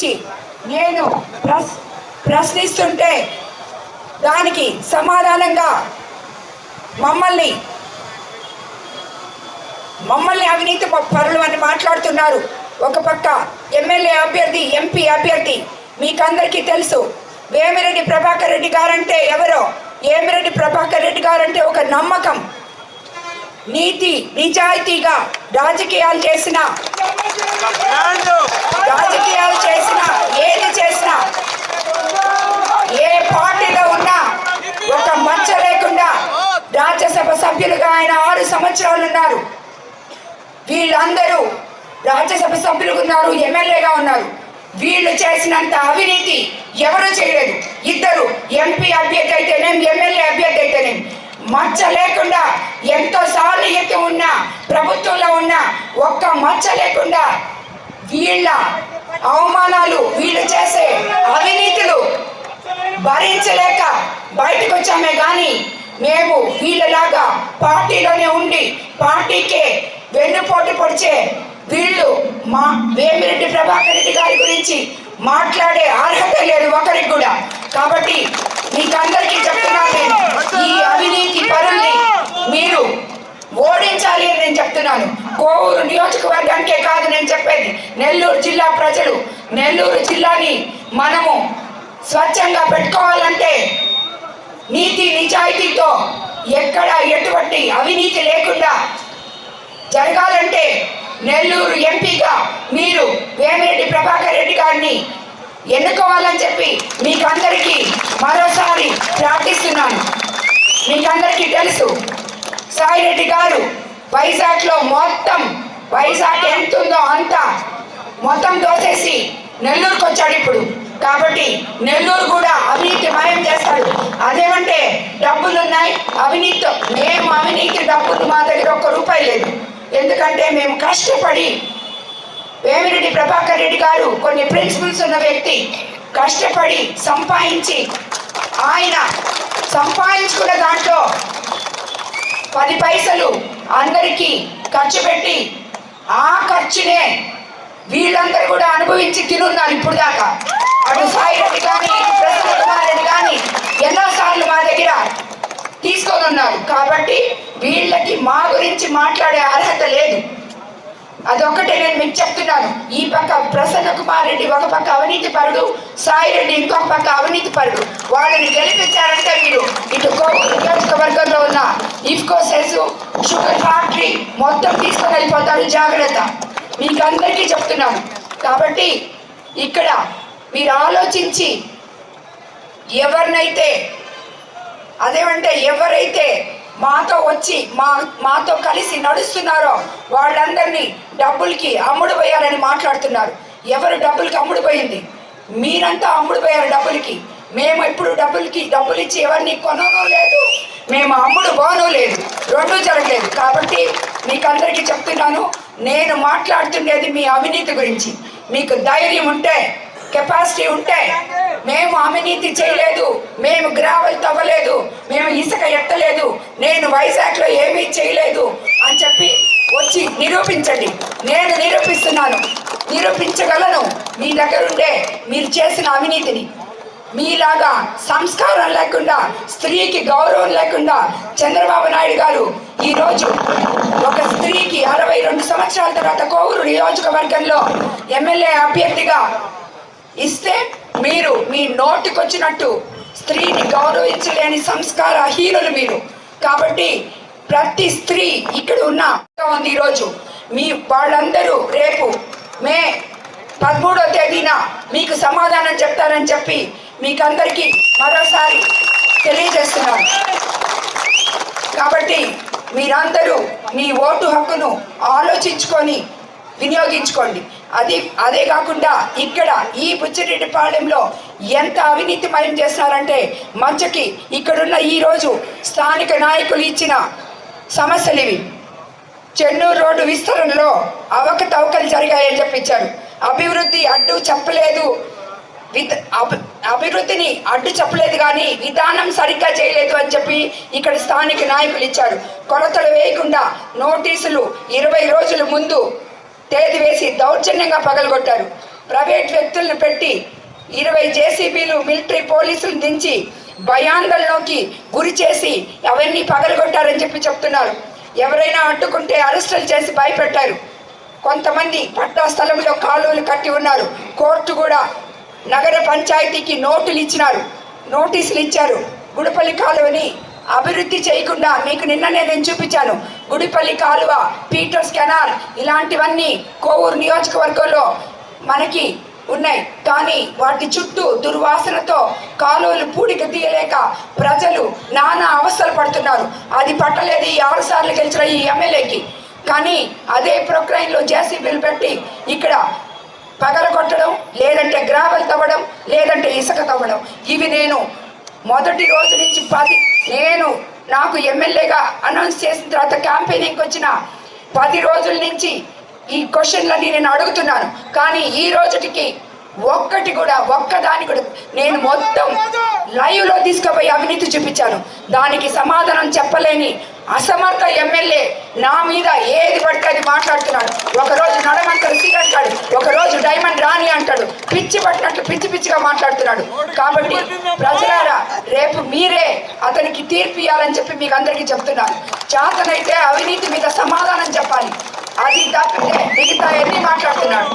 గురించి నేను ప్రశ్ ప్రశ్నిస్తుంటే దానికి సమాధానంగా మమ్మల్ని మమ్మల్ని అవినీతి పరులు అని మాట్లాడుతున్నారు. ఒక పక్క ఎమ్మెల్యే అభ్యర్థి ఎంపీ అభ్యర్థి మీకందరికీ తెలుసు. వేమిరెడ్డి ప్రభాకర్ రెడ్డి గారంటే ఎవరో? ఏమిరెడ్డి ప్రభాకర్ రెడ్డి గారంటే ఒక నమ్మకం. నీతి నిజాయితీగా రాజకీయాలు చేసిన రాజకీయాలు ఆరు ఉన్నారు. వీళ్ళందరూ రాజ్యసభ సభ్యులుగా ఉన్నారు ఎమ్మెల్యేగా ఉన్నారు. వీళ్ళు చేసినంత అవినీతి ఎవరు చేయలేదు. ఇద్దరు ఎంపీ అభ్యర్థి అయితేనేం ఎమ్మెల్యే అభ్యర్థి అయితేనేం. మచ్చ లేకుండా ఎంతో సారూహ్యత ఉన్న ప్రభుత్వంలో ఉన్న ఒక్క మచ్చ లేకుండా వీళ్ళ అవమానాలు వీళ్ళు చేసే అవినీతులు భరించలేక బయటకు వచ్చామే కానీ మేము వీళ్ళలాగా పార్టీలోనే ఉండి పార్టీకే వెన్నుపోటు పొడిచే వీళ్ళు మా వేమిరెడ్డి ప్రభాకర్ రెడ్డి గారి గురించి మాట్లాడే అర్హత లేదు ఒకరికి కూడా. కాబట్టి మీకందరికీ చెప్తున్నాను నేను ఈ అవినీతి పరుల్ని మీరు ఓడించాలి అని నేను చెప్తున్నాను. కోవూరు నియోజకవర్గానికే కాదు నేను చెప్పేది నెల్లూరు జిల్లా ప్రజలు నెల్లూరు జిల్లాని మనము స్వచ్ఛంగా పెట్టుకోవాలంటే నీతి నిజాయితీతో ఎక్కడ ఎటువంటి అవినీతి లేకుండా జరగాలంటే నెల్లూరు ఎంపీగా మీరు వేమిరెడ్డి ప్రభాకర్ రెడ్డి గారిని ఎన్నుకోవాలని చెప్పి మీకందరికీ మరోసారి ప్రార్థిస్తున్నాను. మీకందరికీ తెలుసు సాయిరెడ్డి గారు వైజాగ్లో మొత్తం వైజాగ్ ఎంత ఉందో అంతా మొత్తం దోసేసి నెల్లూరుకు వచ్చాడు ఇప్పుడు. కాబట్టి నెల్లూరు కూడా అవినీతి మాయం చేస్తాడు. అదేమంటే డబ్బులు ఉన్నాయి అవినీతి మేము అవినీతి డబ్బులు మా దగ్గర ఒక్క రూపాయి లేదు. ఎందుకంటే మేము కష్టపడి వేమిరెడ్డి ప్రభాకర్ రెడ్డి గారు కొన్ని ప్రిన్సిపల్స్ ఉన్న వ్యక్తి. కష్టపడి సంపాదించి ఆయన సంపాదించుకున్న దాంట్లో పది పైసలు అందరికీ ఖర్చు పెట్టి ఆ ఖర్చునే వీళ్ళందరూ కూడా అనుభవించి తినున్నారు ఇప్పుడు దాకా అటు సాయి రెడ్డి కానీ ప్రసన్న కుమార్ రెడ్డి కానీ ఎన్నోసార్లు మా దగ్గర తీసుకొని ఉన్నారు. కాబట్టి వీళ్ళకి మా గురించి మాట్లాడే అర్హత లేదు. అదొక్కటే నేను మీకు చెప్తున్నాను. ఈ పక్క ప్రసన్న కుమార్ రెడ్డి ఒక పక్క అవినీతి పరుడు సాయి రెడ్డి ఇంకొక పక్క అవినీతి పరుడు. వాళ్ళని గెలిపించారంటే మీరు ఇటు కోవూరు నియోజకవర్గంలో ఉన్న ఇఫ్కో సెస్ షుగర్ ఫ్యాక్టరీ మొత్తం తీసుకొని వెళ్ళిపోతారు. జాగ్రత్త. మీకు అందరికీ చెప్తున్నాను. కాబట్టి ఇక్కడ మీరు ఆలోచించి ఎవరినైతే అదేమంటే ఎవరైతే మాతో వచ్చి మా మాతో కలిసి నడుస్తున్నారో వాళ్ళందరినీ డబ్బులకి అమ్ముడు పోయారని మాట్లాడుతున్నారు. ఎవరు డబ్బులకి అమ్ముడు పోయింది? మీరంతా అమ్ముడు పోయారు డబ్బులకి. మేము ఇప్పుడు డబ్బులకి డబ్బులు ఇచ్చి ఎవరిని కొనను లేదు. మేము అమ్ముడు పోను లేదు. రెండు జరగలేదు. కాబట్టి మీకు అందరికీ చెప్తున్నాను నేను మాట్లాడుతుండేది మీ అవినీతి గురించి. మీకు ధైర్యం ఉంటే కెపాసిటీ ఉంటే మేము అవినీతి చేయలేదు మేము గ్రావెల్ తవ్వలేదు మేము ఇసుక ఎత్తలేదు నేను వైజాగ్లో ఏమీ చేయలేదు అని చెప్పి వచ్చి నిరూపించండి. నేను నిరూపిస్తున్నాను. నిరూపించగలను. మీ దగ్గర ఉండే మీరు చేసిన అవినీతిని. మీలాగా సంస్కారం లేకుండా స్త్రీకి గౌరవం లేకుండా చంద్రబాబు నాయుడు గారు ఈరోజు ఒక స్త్రీకి అరవై రెండు సంవత్సరాల తర్వాత కోవూరు నియోజకవర్గంలో ఎమ్మెల్యే అభ్యర్థిగా ఇస్తే మీరు మీ నోటికొచ్చినట్టు స్త్రీని గౌరవించలేని సంస్కార హీనులు మీరు. కాబట్టి ప్రతి స్త్రీ ఇక్కడ ఉన్న ఉంది ఈరోజు. మీ వాళ్ళందరూ రేపు మే పదమూడో తేదీన మీకు సమాధానం చెప్తారని చెప్పి మీకందరికీ మరోసారి తెలియజేస్తున్నాను. కాబట్టి మీరందరూ మీ ఓటు హక్కును ఆలోచించుకొని వినియోగించుకోండి. అది అదే కాకుండా ఇక్కడ ఈ బుచ్చిరెడ్డిపాళెంలో ఎంత అవినీతిమయం చేస్తారంటే మచ్చకి ఇక్కడున్న ఈరోజు స్థానిక నాయకులు ఇచ్చిన సమస్యలు ఇవి చెన్నూరు రోడ్డు విస్తరణలో అవకతవకలు జరిగాయని చెప్పించారు. అభివృద్ధి అడ్డు చెప్పలేదు. విత్ అభి- అభివృద్ధిని అడ్డు చెప్పలేదు కానీ విధానం సరిగ్గా చేయలేదు అని చెప్పి ఇక్కడ స్థానిక నాయకులు ఇచ్చారు. కొరతలు వేయకుండా నోటీసులు ఇరవై రోజుల ముందు తేది వేసి దౌర్జన్యంగా పగలగొట్టారు. ప్రైవేట్ వ్యక్తులను పెట్టి ఇరవై జేసీబీలు మిలిటరీ పోలీసులు దించి భయాందోళనలోకి గురి చేసి అవన్నీ పగలగొట్టారని చెప్పి చెప్తున్నారు. ఎవరైనా అడ్డుకుంటే అరెస్టులు చేసి భయపెట్టారు. కొంతమంది పట్టా స్థలంలో కాలువలు కట్టి ఉన్నారు. కోర్టు కూడా నగర పంచాయతీకి నోటులు ఇచ్చినారు. నోటీసులు ఇచ్చారు. గుడపల్లి కాలువని అభివృద్ధి చేయకుండా మీకు నిన్ననే నేను చూపించాను. గుడిపల్లి కాలువ పీటర్స్ కెనాల్ ఇలాంటివన్నీ కోవూరు నియోజకవర్గంలో మనకి ఉన్నాయి. కానీ వాటి చుట్టూ దుర్వాసనతో కాలువలు పూడిక తీయలేక ప్రజలు నానా అవస్థలు పడుతున్నారు. అది పట్టలేదు ఈ ఆరు సార్లు గెలిచిన ఈ ఎమ్మెల్యేకి. కానీ అదే ప్రొక్రైన్లో జేసీబీలు పెట్టి ఇక్కడ పగలగొట్టడం లేదంటే గ్రావెల్ తవ్వడం లేదంటే ఇసుక తవ్వడం. ఇవి నేను మొదటి రోజు నుంచి పది నేను నాకు ఎమ్మెల్యేగా అనౌన్స్ చేసిన తర్వాత క్యాంపెయినింగ్కి వచ్చిన పది రోజుల నుంచి ఈ క్వశ్చన్లన్నీ నేను అడుగుతున్నాను. కానీ ఈ రోజుటికి ఒక్కటి కూడా ఒక్కదాని కూడా నేను మొత్తం లైవ్లో తీసుకుపోయి అవినీతి చూపించాను. దానికి సమాధానం చెప్పలేని అసమర్థ ఎమ్మెల్యే నా మీద ఏది పడితే అది మాట్లాడుతున్నాడు. ఒకరోజు నడమంటాడు సీట్ అంటాడు ఒకరోజు డైమండ్ రాణి అంటాడు పిచ్చి పట్టినట్లు పిచ్చి పిచ్చిగా మాట్లాడుతున్నాడు. కాబట్టి ప్రజలారా రేపు మీరే అతనికి తీర్పు ఇవ్వాలని చెప్పి మీకు అందరికీ చెప్తున్నాను. చేతనైతే అవినీతి మీద సమాధానం చెప్పాలి. అది తప్పితే మిగతా ఎన్ని మాట్లాడుతున్నాడు?